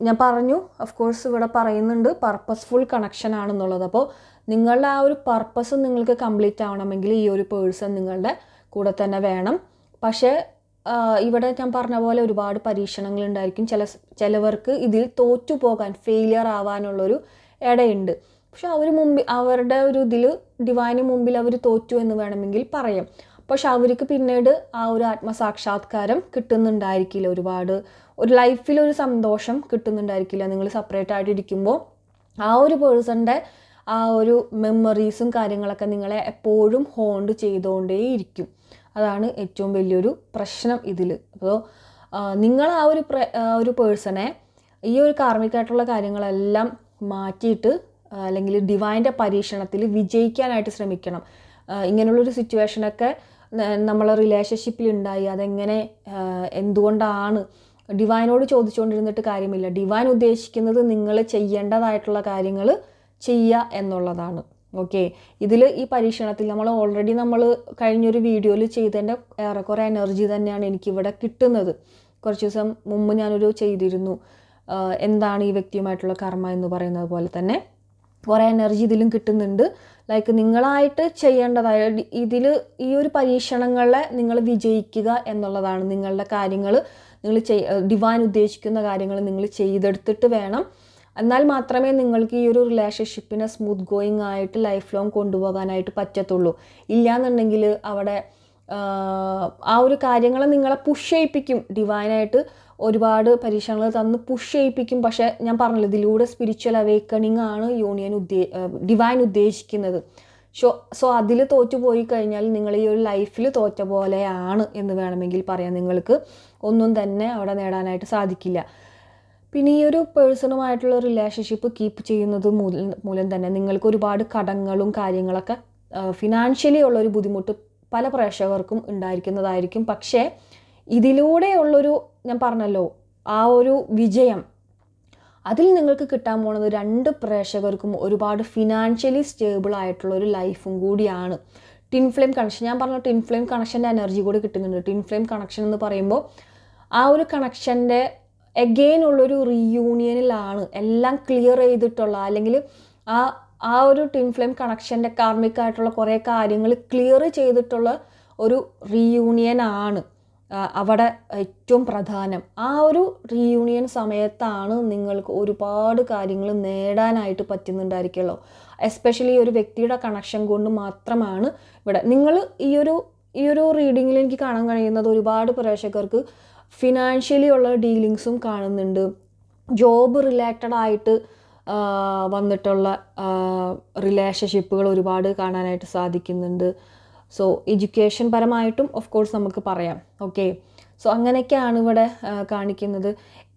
ഞാൻ പറഞ്ഞു ഓഫ് കോഴ്സ് ഇവിടെ പറയുന്നുണ്ട് പർപ്പസ്ഫുൾ കണക്ഷൻ ആണെന്നുള്ളത്. അപ്പോൾ നിങ്ങളുടെ ആ ഒരു പർപ്പസ് നിങ്ങൾക്ക് കംപ്ലീറ്റ് ആവണമെങ്കിൽ ഈ ഒരു പേഴ്സൺ നിങ്ങളുടെ കൂടെ തന്നെ വേണം. പക്ഷേ ഇവിടെ ഞാൻ പറഞ്ഞ പോലെ ഒരുപാട് പരീക്ഷണങ്ങൾ ഉണ്ടായിരിക്കും. ചില ചിലവർക്ക് ഇതിൽ തോറ്റു പോകാൻ ഫെയിലിയർ ആവാനുള്ളൊരു ഇടയുണ്ട്. പക്ഷെ അവർ മുമ്പിൽ അവരുടെ ഒരു ഇതിൽ ഡിവൈന് മുമ്പിൽ അവർ തോറ്റു എന്ന് വേണമെങ്കിൽ പറയാം. പക്ഷെ അവർക്ക് പിന്നീട് ആ ഒരു ആത്മസാക്ഷാത്കാരം കിട്ടുന്നുണ്ടായിരിക്കില്ല. ഒരുപാട് ഒരു ലൈഫിൽ ഒരു സന്തോഷം കിട്ടുന്നുണ്ടായിരിക്കില്ല. നിങ്ങൾ സെപ്പറേറ്റ് ആയിട്ട് ഇരിക്കുമ്പോൾ ആ ഒരു പേഴ്സണിന്റെ ആ ഒരു മെമ്മറീസും കാര്യങ്ങളൊക്കെ നിങ്ങളെ എപ്പോഴും ഹോണ്ട് ചെയ്തുകൊണ്ടേയിരിക്കും. അതാണ് ഏറ്റവും വലിയൊരു പ്രശ്നം ഇതിൽ അപ്പോൾ നിങ്ങൾ ആ ഒരു ഒരു പേഴ്സണെ ഈ ഒരു കാർമ്മികമായിട്ടുള്ള കാര്യങ്ങളെല്ലാം മാറ്റിയിട്ട് അല്ലെങ്കിൽ ഡിവൈന്റെ പരീക്ഷണത്തിൽ വിജയിക്കാനായിട്ട് ശ്രമിക്കണം. ഇങ്ങനെയുള്ളൊരു സിറ്റുവേഷനൊക്കെ നമ്മളെ റിലേഷൻഷിപ്പിൽ ഉണ്ടായി അതെങ്ങനെ എന്തുകൊണ്ടാണ്? ഡിവൈനോട് ചോദിച്ചുകൊണ്ടിരുന്നിട്ട് കാര്യമില്ല. ഡിവൈൻ ഉദ്ദേശിക്കുന്നത് നിങ്ങൾ ചെയ്യേണ്ടതായിട്ടുള്ള കാര്യങ്ങൾ ചെയ്യുക എന്നുള്ളതാണ്. ഓക്കെ? ഇതിൽ ഈ പരീക്ഷണത്തിൽ നമ്മൾ ഓൾറെഡി നമ്മൾ കഴിഞ്ഞൊരു വീഡിയോയിൽ ചെയ്തതിന്റെ ഏറെക്കുറെ എനർജി തന്നെയാണ് എനിക്കിവിടെ കിട്ടുന്നത്. കുറച്ച് ദിവസം മുമ്പ് ഞാനൊരു ചെയ്തിരുന്നു. എന്താണ് ഈ വ്യക്തിയുമായിട്ടുള്ള കർമ്മ എന്ന് പറയുന്നത് പോലെ തന്നെ. കുറേ എനർജി ഇതിലും കിട്ടുന്നുണ്ട്. ലൈക്ക് നിങ്ങളായിട്ട് ചെയ്യേണ്ടതായ ഇതിൽ ഈ ഒരു പരീക്ഷണങ്ങളെ നിങ്ങൾ വിജയിക്കുക എന്നുള്ളതാണ് നിങ്ങളുടെ കാര്യങ്ങൾ. നിങ്ങൾ ചെയ് ഡിവാൻ ഉദ്ദേശിക്കുന്ന കാര്യങ്ങൾ നിങ്ങൾ ചെയ്തെടുത്തിട്ട് വേണം. എന്നാൽ മാത്രമേ നിങ്ങൾക്ക് ഈ ഒരു റിലേഷൻഷിപ്പിനെ സ്മൂത്ത് ഗോയിങ് ആയിട്ട് ലൈഫ് ലോങ് കൊണ്ടുപോകാനായിട്ട് പറ്റത്തുള്ളൂ. ഇല്ലയെന്നുണ്ടെങ്കിൽ അവിടെ ആ ഒരു കാര്യങ്ങളെ നിങ്ങളെ പുഷ് ചെയ്യിപ്പിക്കും. ഡിവൈനായിട്ട് ഒരുപാട് പരീക്ഷണങ്ങൾ തന്ന് പുഷ് ചെയ്യിപ്പിക്കും. പക്ഷേ ഞാൻ പറഞ്ഞല്ലോ ഇതിലൂടെ സ്പിരിച്വൽ അവേക്കണിങ് ആണ് യൂണിയൻ ഉദ്ദേ ഡിവൈൻ ഉദ്ദേശിക്കുന്നത്. സോ സോ അതിൽ തോറ്റുപോയി കഴിഞ്ഞാൽ നിങ്ങൾ ഈ ഒരു ലൈഫിൽ തോറ്റ പോലെയാണ് എന്ന് വേണമെങ്കിൽ പറയാം. നിങ്ങൾക്ക് ഒന്നും തന്നെ അവിടെ നേടാനായിട്ട് സാധിക്കില്ല. പിന്നെ ഈ ഒരു പേഴ്സണുമായിട്ടുള്ള റിലേഷൻഷിപ്പ് കീപ്പ് ചെയ്യുന്നത് മൂലം മൂലം തന്നെ നിങ്ങൾക്ക് ഒരുപാട് കടങ്ങളും കാര്യങ്ങളൊക്കെ ഫിനാൻഷ്യലി ഉള്ളൊരു ബുദ്ധിമുട്ട് പല പ്രേക്ഷകർക്കും ഉണ്ടായിരിക്കുന്നതായിരിക്കും. പക്ഷേ ഇതിലൂടെയുള്ളൊരു ഞാൻ പറഞ്ഞല്ലോ ആ ഒരു വിജയം. അതിൽ നിങ്ങൾക്ക് കിട്ടാൻ പോണത് രണ്ട് പ്രേക്ഷകർക്കും ഒരുപാട് ഫിനാൻഷ്യലി സ്റ്റേബിൾ ആയിട്ടുള്ള ഒരു ലൈഫും കൂടിയാണ്. ടിൻ ഫ്ലെയിം കണക്ഷൻ ഞാൻ പറഞ്ഞ ടിൻ ഫ്ലെയിം കണക്ഷന്റെ എനർജി കൂടി കിട്ടുന്നുണ്ട്. ടിൻ ഫ്ലെയിം കണക്ഷൻ എന്ന് പറയുമ്പോൾ ആ ഒരു കണക്ഷന്റെ എഗെയിൻ ഉള്ളൊരു റീയൂണിയനിലാണ് എല്ലാം ക്ലിയർ ചെയ്തിട്ടുള്ള അല്ലെങ്കിൽ ആ ആ ഒരു ടിൻ ഫ്ലെയിം കണക്ഷന്റെ കാർമിക് കുറേ കാര്യങ്ങൾ ക്ലിയർ ചെയ്തിട്ടുള്ള ഒരു റീയൂണിയൻ ആണ്. അവിടെ ഏറ്റവും പ്രധാനം. ആ ഒരു റീയൂണിയൻ സമയത്താണ് നിങ്ങൾക്ക് ഒരുപാട് കാര്യങ്ങൾ നേടാനായിട്ട് പറ്റുന്നുണ്ടായിരിക്കുമല്ലോ എസ്പെഷ്യലി ഒരു വ്യക്തിയുടെ കണക്ഷൻ കൊണ്ട് മാത്രമാണ് ഇവിടെ. നിങ്ങൾ ഈ ഒരു ഈ ഒരു റീഡിങ്ങിൽ എനിക്ക് കാണാൻ കഴിയുന്നത് ഒരുപാട് പ്രേക്ഷകർക്ക് ഫിനാൻഷ്യലി ഉള്ള ഡീലിങ്സും കാണുന്നുണ്ട്. ജോബ് റിലേറ്റഡ് ആയിട്ട് വന്നിട്ടുള്ള റിലേഷൻഷിപ്പുകൾ ഒരുപാട് കാണാനായിട്ട് സാധിക്കുന്നുണ്ട്. സോ എഡ്യൂക്കേഷൻ പരമായിട്ടും ഓഫ് കോഴ്സ് നമുക്ക് പറയാം. ഓക്കെ സോ അങ്ങനെയൊക്കെയാണ് ഇവിടെ കാണിക്കുന്നത്.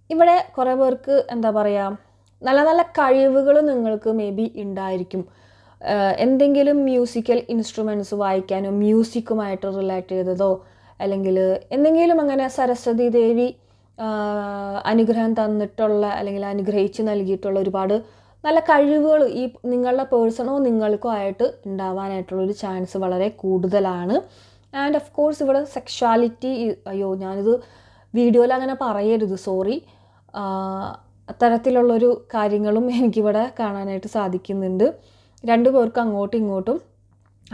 ഇവിടെ കുറേ പേർക്ക് എന്താ പറയുക നല്ല നല്ല കഴിവുകൾ നിങ്ങൾക്ക് മേ ബി ഉണ്ടായിരിക്കും എന്തെങ്കിലും മ്യൂസിക്കൽ ഇൻസ്ട്രുമെന്റ്സ് വായിക്കാനോ മ്യൂസിക്കുമായിട്ട് റിലേറ്റ് ചെയ്തതോ അല്ലെങ്കിൽ എന്തെങ്കിലും അങ്ങനെ സരസ്വതി ദേവി അനുഗ്രഹം തന്നിട്ടുള്ള അല്ലെങ്കിൽ അനുഗ്രഹിച്ച് നൽകിയിട്ടുള്ള ഒരുപാട് നല്ല കഴിവുകൾ ഈ നിങ്ങളുടെ പേഴ്സണോ നിങ്ങൾക്കോ ആയിട്ട് ഉണ്ടാവാനായിട്ടുള്ളൊരു ചാൻസ് വളരെ കൂടുതലാണ്. ആൻഡ് ഓഫ് കോഴ്സ് ഇവിടെ സെക്ഷുവാലിറ്റി അയ്യോ ഞാനിത് വീഡിയോയിൽ അങ്ങനെ പറയരുത് സോറി അത്തരത്തിലുള്ളൊരു കാര്യങ്ങളും എനിക്കിവിടെ കാണാനായിട്ട് സാധിക്കുന്നുണ്ട്. രണ്ടു പേർക്കും അങ്ങോട്ടും ഇങ്ങോട്ടും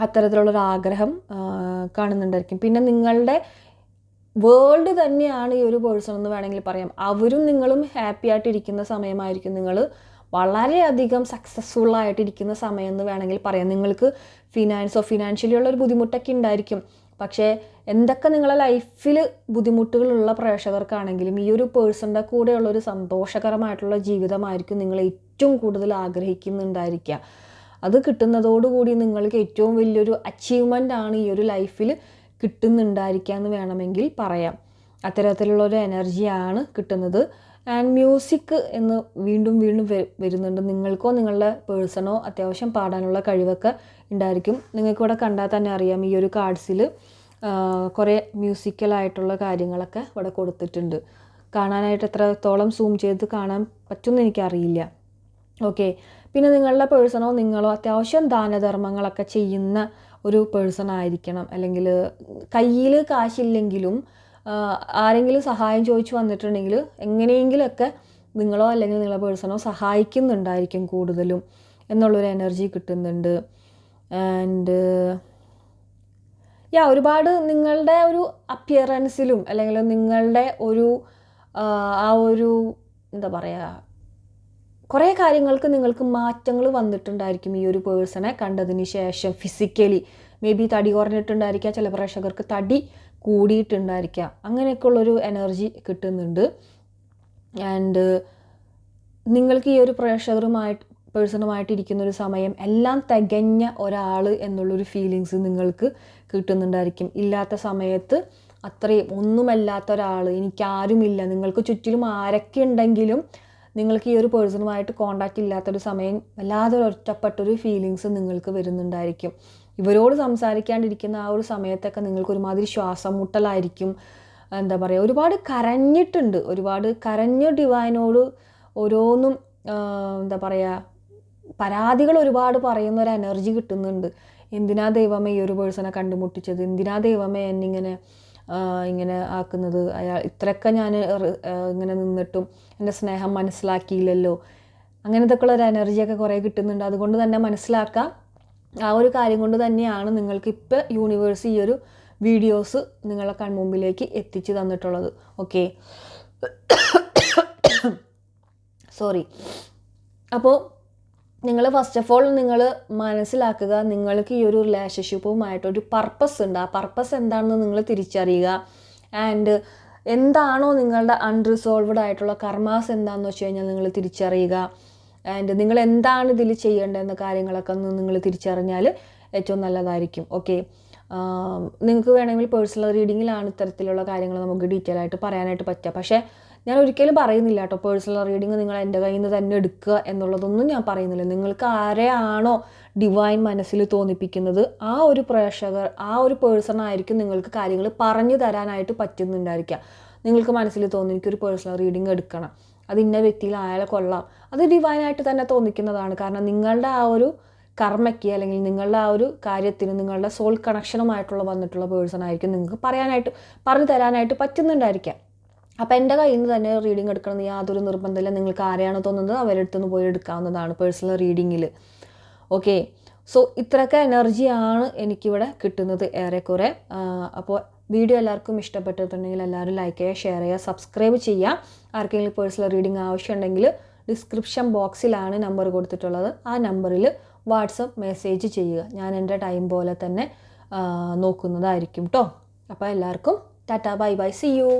അത്തരത്തിലുള്ളൊരു ആഗ്രഹം കാണുന്നുണ്ടായിരിക്കും. പിന്നെ നിങ്ങളുടെ വേൾഡ് തന്നെയാണ് ഈ ഒരു പേഴ്സൺ എന്ന് വേണമെങ്കിൽ പറയാം. അവരും നിങ്ങളും ഹാപ്പി ആയിട്ടിരിക്കുന്ന സമയമായിരിക്കും നിങ്ങൾ വളരെയധികം സക്സസ്ഫുൾ ആയിട്ടിരിക്കുന്ന സമയം എന്ന് വേണമെങ്കിൽ പറയാം. നിങ്ങൾക്ക് ഫിനാൻസോ ഫിനാൻഷ്യലി ഉള്ള ഒരു ബുദ്ധിമുട്ടൊക്കെ ഉണ്ടായിരിക്കും. പക്ഷേ എന്തൊക്കെ നിങ്ങളെ ലൈഫിൽ ബുദ്ധിമുട്ടുകളുള്ള പ്രേക്ഷകർക്കാണെങ്കിലും ഈ ഒരു പേഴ്സണിന്റെ കൂടെയുള്ള ഒരു സന്തോഷകരമായിട്ടുള്ള ജീവിതമായിരിക്കും നിങ്ങൾ ഏറ്റവും കൂടുതൽ ആഗ്രഹിക്കുന്നുണ്ടായിരിക്കുക. അത് കിട്ടുന്നതോടുകൂടി നിങ്ങൾക്ക് ഏറ്റവും വലിയൊരു അച്ചീവ്മെന്റ് ആണ് ഈ ഒരു ലൈഫിൽ കിട്ടുന്നുണ്ടായിരിക്കുക എന്ന് വേണമെങ്കിൽ പറയാം. അത്തരത്തിലുള്ള ഒരു എനർജിയാണ് കിട്ടുന്നത്. ആൻഡ് മ്യൂസിക് എന്ന് വീണ്ടും വീണ്ടും വരുന്നുണ്ട്. നിങ്ങൾക്കോ നിങ്ങളുടെ പേഴ്സണോ അത്യാവശ്യം പാടാനുള്ള കഴിവൊക്കെ ഉണ്ടായിരിക്കും. നിങ്ങൾക്കിവിടെ കണ്ടാൽ തന്നെ അറിയാം ഈ ഒരു കാർഡ്സിൽ കുറേ മ്യൂസിക്കലായിട്ടുള്ള കാര്യങ്ങളൊക്കെ ഇവിടെ കൊടുത്തിട്ടുണ്ട്. കാണാനായിട്ട് എത്രത്തോളം സൂം ചെയ്ത് കാണാൻ പറ്റുമെന്ന് എനിക്കറിയില്ല. ഓക്കെ പിന്നെ നിങ്ങളുടെ പേഴ്സണോ നിങ്ങളോ അത്യാവശ്യം ദാനധർമ്മങ്ങളൊക്കെ ചെയ്യുന്ന ഒരു പേഴ്സൺ ആയിരിക്കണം. അല്ലെങ്കിൽ കയ്യിൽ കാശില്ലെങ്കിലും ആരെങ്കിലും സഹായം ചോദിച്ചു വന്നിട്ടുണ്ടെങ്കിൽ എങ്ങനെയെങ്കിലുമൊക്കെ നിങ്ങളോ അല്ലെങ്കിൽ നിങ്ങളെ പേഴ്സണോ സഹായിക്കുന്നുണ്ടായിരിക്കും കൂടുതലും എന്നുള്ളൊരു എനർജി കിട്ടുന്നുണ്ട്. ആൻഡ് യാ ഒരുപാട് നിങ്ങളുടെ ഒരു അപ്പിയറൻസിലും അല്ലെങ്കിൽ നിങ്ങളുടെ ഒരു ആ, ഒരു എന്താ പറയുക കുറേ കാര്യങ്ങൾക്ക് നിങ്ങൾക്ക് മാറ്റങ്ങൾ വന്നിട്ടുണ്ടായിരിക്കും ഈ ഒരു പേഴ്സണെ കണ്ടതിന് ശേഷം ഫിസിക്കലി മേ ബി തടി കുറഞ്ഞിട്ടുണ്ടായിരിക്കാം. ചില പ്രേക്ഷകർക്ക് തടി കൂടിയിട്ടുണ്ടായിരിക്കാം. അങ്ങനെയൊക്കെയുള്ളൊരു എനർജി കിട്ടുന്നുണ്ട്. ആൻഡ് നിങ്ങൾക്ക് ഈ ഒരു പ്രേക്ഷകരുമായിട്ട് പേഴ്സണുമായിട്ടിരിക്കുന്ന ഒരു സമയം എല്ലാം തികഞ്ഞ ഒരാൾ എന്നുള്ളൊരു ഫീലിങ്സ് നിങ്ങൾക്ക് കിട്ടുന്നുണ്ടായിരിക്കും. ഇല്ലാത്ത സമയത്ത് അത്രയും ഒന്നുമല്ലാത്ത ഒരാൾ എനിക്കാരുമില്ല. നിങ്ങൾക്ക് ചുറ്റിലും ആരൊക്കെ ഉണ്ടെങ്കിലും നിങ്ങൾക്ക് ഈ ഒരു പേഴ്സണുമായിട്ട് കോണ്ടാക്റ്റ് ഇല്ലാത്തൊരു സമയം വല്ലാതെ ഒറ്റപ്പെട്ടൊരു ഫീലിങ്സ് നിങ്ങൾക്ക് വരുന്നുണ്ടായിരിക്കും. ഇവരോട് സംസാരിക്കാണ്ടിരിക്കുന്ന ആ ഒരു സമയത്തൊക്കെ നിങ്ങൾക്ക് ഒരുമാതിരി ശ്വാസം മുട്ടലായിരിക്കും. എന്താ പറയുക ഒരുപാട് കരഞ്ഞിട്ടുണ്ട്. ഒരുപാട് കരഞ്ഞ് ഡിവൈനോട് ഓരോന്നും എന്താ പറയുക പരാതികൾ ഒരുപാട് പറയുന്ന ഒരു എനർജി കിട്ടുന്നുണ്ട്. എന്തിനാ ദൈവമേ ഈ ഒരു പേഴ്സണെ കണ്ടുമുട്ടിച്ചത്? എന്തിനാ ദൈവമേ എന്നിങ്ങനെ ഇങ്ങനെ ആക്കുന്നത്? അയാൾ ഇത്രയൊക്കെ ഞാൻ ഇങ്ങനെ നിന്നിട്ടും എന്റെ സ്നേഹം മനസ്സിലാക്കിയില്ലല്ലോ. അങ്ങനത്തെ ഉള്ള ഒരു എനർജിയൊക്കെ കുറേ കിട്ടുന്നുണ്ട്. അതുകൊണ്ട് തന്നെ മനസ്സിലാക്കാം. ആ ഒരു കാര്യം കൊണ്ട് തന്നെയാണ് നിങ്ങൾക്ക് ഇപ്പോൾ യൂണിവേഴ്സ് ഈ ഒരു വീഡിയോസ് നിങ്ങളുടെ കൺമുമ്പിലേക്ക് എത്തിച്ചു തന്നിട്ടുള്ളത്. ഓക്കെ സോറി അപ്പോൾ നിങ്ങൾ ഫസ്റ്റ് ഓഫ് ഓൾ നിങ്ങൾ മനസ്സിലാക്കുക നിങ്ങൾക്ക് ഈ ഒരു റിലേഷൻഷിപ്പുമായിട്ട് ഒരു പർപ്പസ് ഉണ്ട്. ആ പർപ്പസ് എന്താണെന്ന് നിങ്ങൾ തിരിച്ചറിയുക. ആൻഡ് എന്താണോ നിങ്ങളുടെ അൺറിസോൾവ്ഡ് ആയിട്ടുള്ള കർമാസ് എന്താണെന്ന് വെച്ച് കഴിഞ്ഞാൽ നിങ്ങൾ തിരിച്ചറിയുക. ആൻഡ് നിങ്ങൾ എന്താണ് ഇതിൽ ചെയ്യേണ്ടതെന്ന കാര്യങ്ങളൊക്കെ ഒന്ന് നിങ്ങൾ തിരിച്ചറിഞ്ഞാൽ ഏറ്റവും നല്ലതായിരിക്കും. ഓക്കെ നിങ്ങൾക്ക് വേണമെങ്കിൽ പേഴ്സണൽ റീഡിങ്ങിലാണ് ഇത്തരത്തിലുള്ള കാര്യങ്ങൾ നമുക്ക് ഡീറ്റെയിൽ ആയിട്ട് പറയാനായിട്ട് പറ്റുക. പക്ഷേ ഞാൻ ഒരിക്കലും പറയുന്നില്ല കേട്ടോ പേഴ്സണൽ റീഡിങ് നിങ്ങൾ എന്റെ കയ്യിൽ നിന്ന് തന്നെ എടുക്കുക എന്നുള്ളതൊന്നും ഞാൻ പറയുന്നില്ല. നിങ്ങൾക്ക് ആരെയാണോ ഡിവൈൻ മനസ്സിൽ തോന്നിപ്പിക്കുന്നത് ആ ഒരു പ്രേക്ഷകർ ആ ഒരു പേഴ്സൺ ആയിരിക്കും നിങ്ങൾക്ക് കാര്യങ്ങൾ പറഞ്ഞു തരാനായിട്ട് പറ്റുന്നുണ്ടായിരിക്കുക. നിങ്ങൾക്ക് മനസ്സിൽ തോന്നി എനിക്കൊരു പേഴ്സണൽ റീഡിങ് എടുക്കണം. അത് ഇന്ന വ്യക്തിയിൽ അയാളെ കൊള്ളാം. അത് ഡിവൈനായിട്ട് തന്നെ തോന്നിക്കുന്നതാണ്. കാരണം നിങ്ങളുടെ ആ ഒരു കർമ്മയ്ക്ക് അല്ലെങ്കിൽ നിങ്ങളുടെ ആ ഒരു കാര്യത്തിന് നിങ്ങളുടെ സോൾ കണക്ഷനുമായിട്ടുള്ള വന്നിട്ടുള്ള പേഴ്സൺ ആയിരിക്കും നിങ്ങൾക്ക് പറയാനായിട്ട് പറഞ്ഞു തരാനായിട്ട് പറ്റുന്നുണ്ടായിരിക്കാം. അപ്പോൾ എന്റെ കയ്യിൽ നിന്ന് തന്നെ റീഡിംഗ് എടുക്കണമെന്ന് യാതൊരു നിർബന്ധമില്ല. നിങ്ങൾക്ക് ആരെയാണ് തോന്നുന്നത് അവരുടെ അടുത്തുനിന്ന് പോയി എടുക്കാവുന്നതാണ് പേഴ്സണൽ റീഡിങ്ങിൽ ഓക്കെ സോ ഇത്രയൊക്കെ എനർജിയാണ് എനിക്കിവിടെ കിട്ടുന്നത് ഏറെക്കുറെ. അപ്പോൾ വീഡിയോ എല്ലാവർക്കും ഇഷ്ടപ്പെട്ടിട്ടുണ്ടെങ്കിൽ എല്ലാവരും ലൈക്ക് ചെയ്യുക ഷെയർ ചെയ്യുക സബ്സ്ക്രൈബ് ചെയ്യുക. ആർക്കെങ്കിലും പേഴ്സണൽ റീഡിംഗ് ആവശ്യമുണ്ടെങ്കിൽ ഡിസ്ക്രിപ്ഷൻ ബോക്സിലാണ് നമ്പർ കൊടുത്തിട്ടുള്ളത്. ആ നമ്പറിൽ വാട്സപ്പ് മെസ്സേജ് ചെയ്യുക. ഞാൻ എന്റെ ടൈം പോലെ തന്നെ നോക്കുന്നതായിരിക്കും കേട്ടോ അപ്പോൾ എല്ലാവർക്കും tata bye bye see you